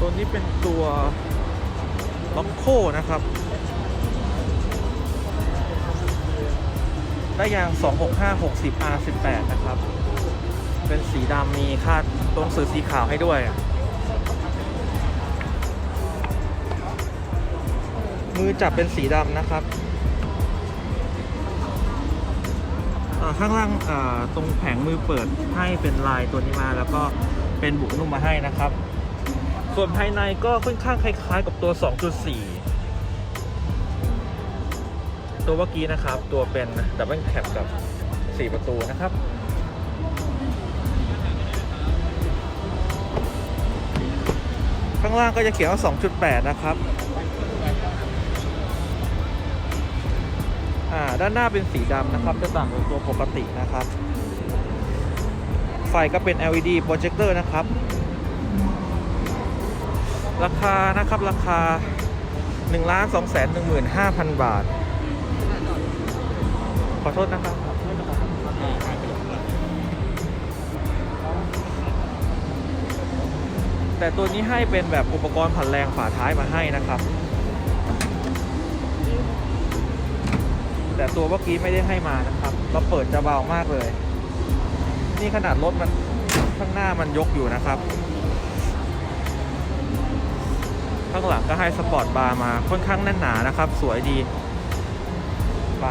ตัวนี้เป็นตัวล็อกโคนะครับ ได้ยาง 265 60 R18 นะครับ เป็นสีดำมีคาดตัวหนังสือสีขาวให้ด้วย มือจับเป็นสีดำนะครับอ่าข้างล่างอ่าตรงแผงมือเปิดให้เป็นลายตัวนี้มาแล้วก็เป็นบุกนุ่มมาให้นะครับ ส่วนภายในก็ค่อนข้างคล้ายๆ กับตัว 2.4 ตัวเมื่อกี้นะครับ ตัวเป็นดับเบิลแคปกับ 4 ประตูนะครับข้างล่างก็จะเขียนว่า 2.8 นะครับ อ่า ด้านหน้าเป็นสีดำนะครับ จะต่างจากตัวปกตินะครับ ไฟก็เป็น LED projector นะครับ ราคานะครับราคา1 2 1 5 0 0 0 บาท ขอโทษนะครับแต่ตัวนี้ให้เป็นแบบอุปกรณ์ผันแรงฝาท้ายมาให้นะครับ แต่ตัวเมื่อกี้ไม่ได้ให้มานะครับ เราเปิดจะเบามากเลย นี่ขนาดรถมันข้างหน้ามันยกอยู่นะครับ ข้างหลังก็ให้สปอร์ตบาร์มาค่อนข้างแน่นหนานะครับ สวยดีไป